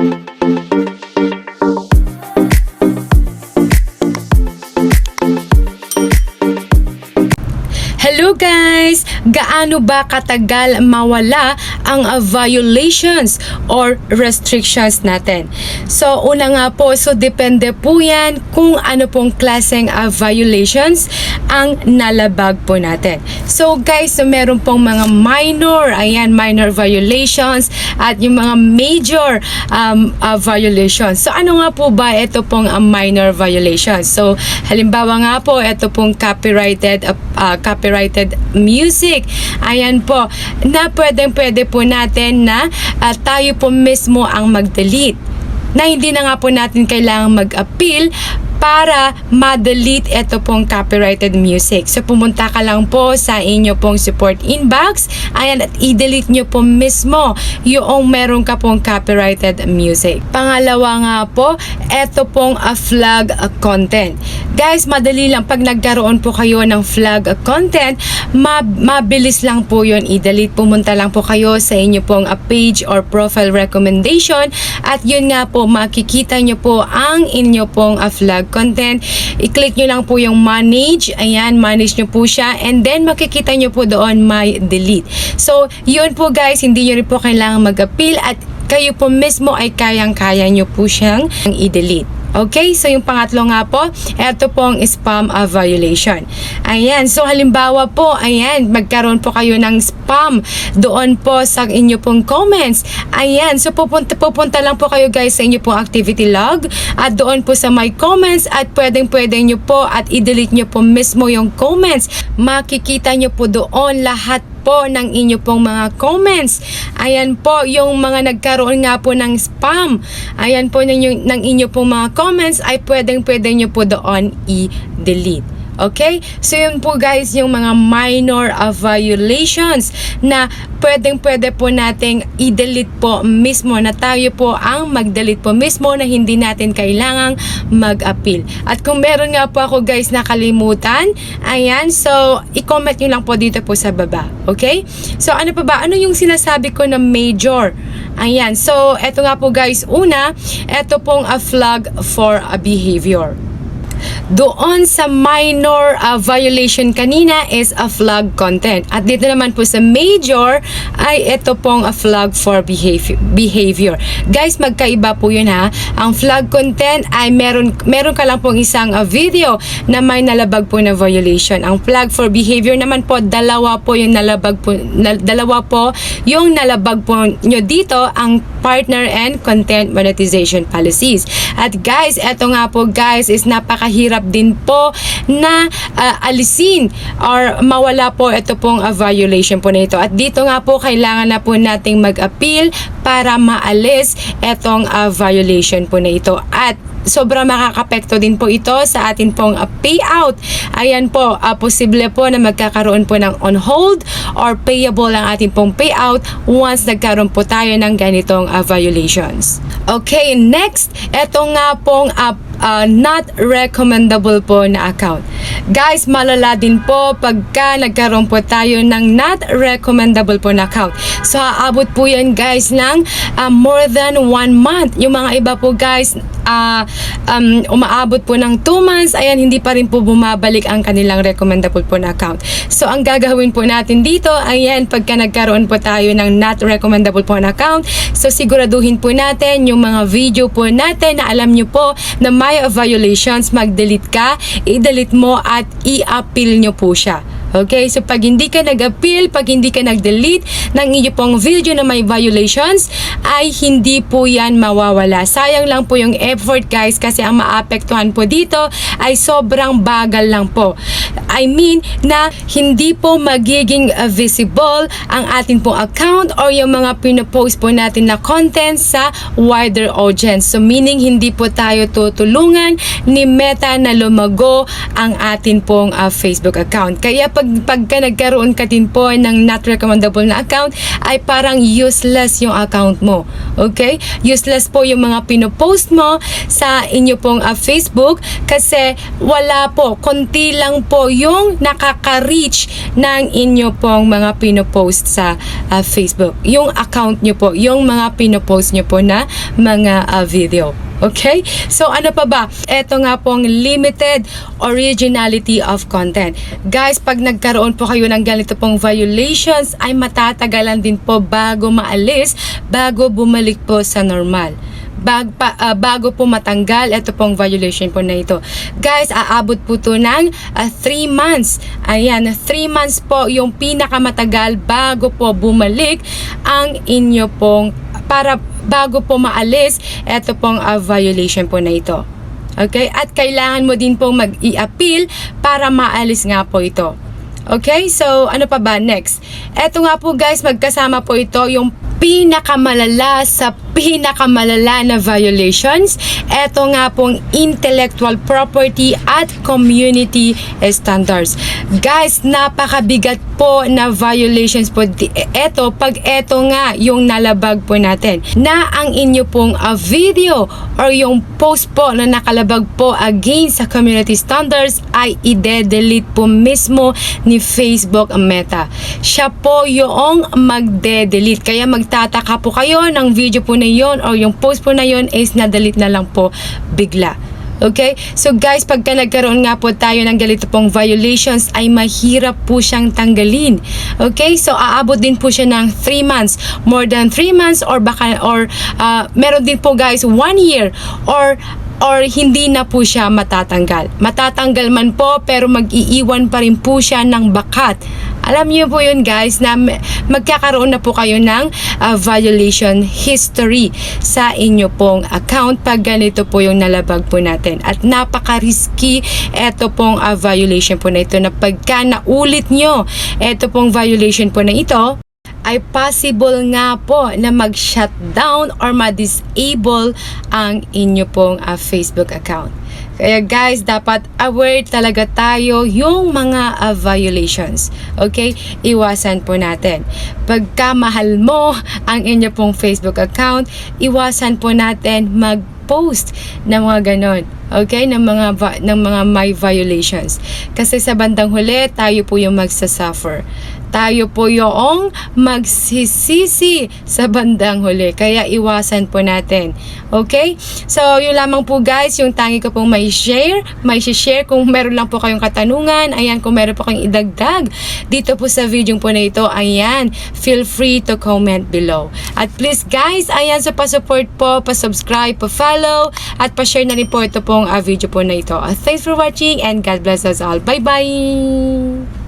Thank you. Guys! Gaano ba katagal mawala ang uh, violations or restrictions natin? So, una nga po, so depende po yan kung ano pong klaseng uh, violations ang nalabag po natin. So guys, so meron pong mga minor, ayan, minor violations at yung mga major um, uh, violations. So ano nga po ba ito pong uh, minor violations? So halimbawa nga po, ito pong copyrighted uh, uh, copyrighted music. Ayan po, na pwedeng pwede po natin na uh, tayo po mismo ang mag-delete. Na hindi na nga po natin kailangang mag-appeal para ma-delete ito pong copyrighted music. So, pumunta ka lang po sa inyo pong support inbox. Ayan, at i-delete nyo po mismo yung meron ka pong copyrighted music. Pangalawa nga po, ito pong a flag content. Guys, madali lang. Pag nagkaroon po kayo ng flag content, ma- mabilis lang po yun i-delete. Pumunta lang po kayo sa inyo pong a page or profile recommendation at yun nga po, makikita nyo po ang inyo pong a flag content. I-click nyo lang po yung manage. Ayan, manage nyo po siya. And then, makikita nyo po doon may delete. So, yun po guys, hindi nyo rin po kailangan mag-appeal at kayo po mismo ay kayang-kaya nyo po siyang i-delete. Okay, so yung pangatlo nga po, ito pong spam uh, violation. Ayan, so halimbawa po, ayan, magkaroon po kayo ng spam doon po sa inyo pong comments. Ayan, so pupunta, pupunta lang po kayo guys sa inyo pong activity log at doon po sa my comments at pwedeng pwede nyo po at i-delete nyo po mismo yung comments. Makikita nyo po doon lahat po ng inyo pong mga comments. Ayan po, yung mga nagkaroon nga po ng spam. Ayan po ng, ng inyo pong mga comments ay pwedeng pwede nyo po doon i-delete. Okay? So yun po guys yung mga minor uh, violations na pwedeng pwede po nating i-delete po mismo na tayo po ang mag-delete po mismo na hindi natin kailangang mag-appeal. At kung meron nga po ako guys nakalimutan, ayan, so i-comment nyo lang po dito po sa baba. Okay? So ano pa ba? Ano yung sinasabi ko na major? Ayan, so eto nga po guys, una, eto pong a flag for a behavior. Doon sa minor uh, violation kanina is a flag content. At dito naman po sa major ay ito pong a flag for behavior. behavior. Guys, magkaiba po yun ha. Ang flag content ay meron, meron ka lang pong isang uh, video na may nalabag po na violation. Ang flag for behavior naman po, dalawa po yung nalabag po, na, dalawa po yung nalabag po nyo dito ang partner and content monetization policies. At guys, eto nga po guys is napakahirap din po na uh, alisin or mawala po ito pong uh, violation po na ito. At dito nga po kailangan na po nating mag-appeal para maalis itong uh, violation po na ito. At sobrang makakapekto din po ito sa atin pong uh, payout. Ayan po, uh, posible po na magkakaroon po ng on hold or payable ang ating pong payout once nagkaroon po tayo ng ganitong uh, violations. Okay, next, ito nga pong uh, uh, not recommendable po na account. Guys, malala din po pagka nagkaroon po tayo ng not recommendable po na account. So, aabot po yan guys ng uh, more than one month. Yung mga iba po guys, uh, um, umaabot po ng 2 months, ayan, hindi pa rin po bumabalik ang kanilang recommendable po na account. So, ang gagawin po natin dito, ayan, pagka nagkaroon po tayo ng not recommendable po na account, so siguraduhin po natin yung mga video po natin na alam nyo po na may violations, mag-delete ka, i-delete mo at i-appeal nyo po siya. Okay, so pag hindi ka nag-appeal, pag hindi ka nag-delete ng iyo pong video na may violations, ay hindi po yan mawawala. Sayang lang po yung effort guys kasi ang maapektuhan po dito ay sobrang bagal lang po. I mean na hindi po magiging uh, visible ang atin pong account or yung mga pinopost po natin na content sa wider audience. So meaning hindi po tayo tutulungan ni Meta na lumago ang atin pong uh, Facebook account. Kaya pag pagka nagkaroon ka din po ng not recommendable na account ay parang useless yung account mo. Okay? Useless po yung mga pinopost mo sa inyo pong uh, Facebook kasi wala po, konti lang po yung nakaka-reach ng inyo pong mga pinopost sa ah, Facebook. Yung account nyo po, yung mga pinopost nyo po na mga ah, video. Okay? So, ano pa ba? Ito nga pong limited originality of content. Guys, pag nagkaroon po kayo ng ganito pong violations, ay matatagalan din po bago maalis, bago bumalik po sa normal bag, pa, ah, bago po matanggal ito pong violation po na ito. Guys, aabot po to ng 3 months. Ayan, 3 months po yung pinakamatagal bago po bumalik ang inyo pong para bago po maalis ito pong ah, violation po na ito. Okay? At kailangan mo din pong mag-i-appeal para maalis nga po ito. Okay? So, ano pa ba next? Eto nga po guys, magkasama po ito yung pinakamalala sa pinakamalala na violations. Eto nga pong intellectual property at community standards. Guys, napakabigat po na violations po. Eto, pag eto nga yung nalabag po natin na ang inyo pong uh, video or yung post po na nakalabag po against sa community standards ay ide-delete po mismo ni Facebook Meta. Siya po yung magde-delete. Kaya magtataka po kayo ng video po na yon or yung post po na yon is na-delete na lang po bigla. Okay? So guys, pagka nagkaroon nga po tayo ng ganito pong violations, ay mahirap po siyang tanggalin. Okay? So aabot din po siya ng 3 months. More than 3 months or baka, or uh, meron din po guys 1 year or or hindi na po siya matatanggal. Matatanggal man po pero mag-iiwan pa rin po siya ng bakat. Alam niyo po yun guys na magkakaroon na po kayo ng uh, violation history sa inyo pong account pag ganito po yung nalabag po natin. At napaka-risky ito pong uh, violation po na ito na pagka naulit nyo ito pong violation po na ito, ay possible nga po na mag-shutdown or ma-disable ang inyo pong ah, Facebook account. Kaya guys, dapat aware talaga tayo yung mga ah, violations. Okay? Iwasan po natin. Pagka mahal mo ang inyo pong Facebook account, iwasan po natin mag post ng mga ganon. Okay? Ng mga, ng mga may violations. Kasi sa bandang huli, tayo po yung magsasuffer. Tayo po yung magsisisi sa bandang huli. Kaya iwasan po natin. Okay? So, yun lamang po guys, yung tangi ko pong may share. May share kung meron lang po kayong katanungan. Ayan, kung meron po kayong idagdag dito po sa video po na ito. Ayan, feel free to comment below. At please guys, ayan, so pa-support po, pa-subscribe, pa-follow, at pa-share na rin po ito pong ah, video po na ito. Ah, thanks for watching and God bless us all. Bye-bye!